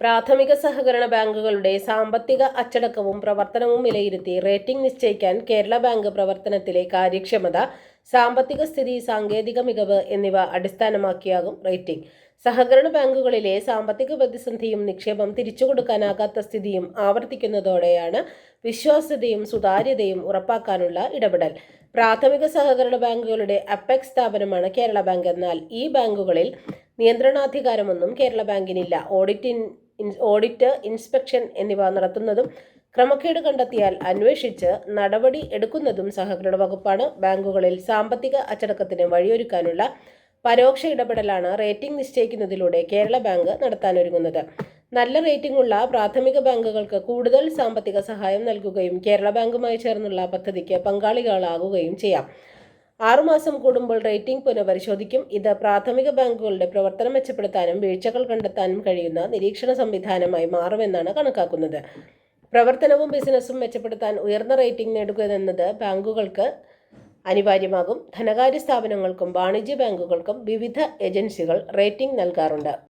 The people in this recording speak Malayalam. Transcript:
പ്രാഥമിക സഹകരണ ബാങ്കുകളുടെ സാമ്പത്തിക അച്ചടക്കവും പ്രവർത്തനവും വിലയിരുത്തി റേറ്റിംഗ് നിശ്ചയിക്കാൻ കേരള ബാങ്ക് പ്രവർത്തനത്തിലെ കാര്യക്ഷമത സാമ്പത്തിക സ്ഥിതി സാങ്കേതിക മികവ് എന്നിവ അടിസ്ഥാനമാക്കിയാകും റേറ്റിംഗ്. സഹകരണ ബാങ്കുകളിലെ സാമ്പത്തിക പ്രതിസന്ധിയും നിക്ഷേപം തിരിച്ചുകൊടുക്കാനാകാത്ത സ്ഥിതിയും ആവർത്തിക്കുന്നതോടെയാണ് വിശ്വാസ്യതയും സുതാര്യതയും ഉറപ്പാക്കാനുള്ള ഇടപെടൽ. പ്രാഥമിക സഹകരണ ബാങ്കുകളുടെ അപ്പെക്സ് സ്ഥാപനമാണ് കേരള ബാങ്ക് എന്നാൽ ഈ ബാങ്കുകളിൽ നിയന്ത്രണാധികാരമൊന്നും Kerala ബാങ്കിനില്ല. Audit in- in- audit inspection എന്നിവ നടത്തുന്നതും ക്രമക്കേട് കണ്ടെത്തിയാൽ അന്വേഷിച്ച് നടപടി എടുക്കുന്നതും സഹകരണ വകുപ്പാണ്. ബാങ്കുകളിൽ സാമ്പത്തിക അച്ചടക്കത്തിന് വഴിയൊരുക്കാനുള്ള പരോക്ഷ ഇടപെടലാണ് റേറ്റിംഗ് നിശ്ചയിക്കുന്നതിലൂടെ കേരള ബാങ്ക് നടത്താനൊരുങ്ങുന്നത്. നല്ല റേറ്റിംഗ് ഉള്ള പ്രാഥമിക ബാങ്കുകൾക്ക് കൂടുതൽ സാമ്പത്തിക സഹായം നൽകുകയും കേരള ബാങ്കുമായി ചേർന്നുള്ള പദ്ധതിക്ക് പങ്കാളികളാകുകയും ചെയ്യാം. ആറുമാസം കൂടുമ്പോൾ റേറ്റിംഗ് പുനഃപരിശോധിക്കും. ഇത് പ്രാഥമിക ബാങ്കുകളുടെ പ്രവർത്തനം മെച്ചപ്പെടുത്താനും വീഴ്ചകൾ കണ്ടെത്താനും കഴിയുന്ന നിരീക്ഷണ സംവിധാനമായി മാറുമെന്നാണ് കണക്കാക്കുന്നത്. പ്രവർത്തനവും ബിസിനസ്സും മെച്ചപ്പെടുത്താൻ ഉയർന്ന റേറ്റിംഗ് നേടുക എന്നത് ബാങ്കുകൾക്ക് അനിവാര്യമാകും. ധനകാര്യ സ്ഥാപനങ്ങൾക്കും വാണിജ്യ ബാങ്കുകൾക്കും വിവിധ ഏജൻസികൾ റേറ്റിംഗ് നൽകാറുണ്ട്.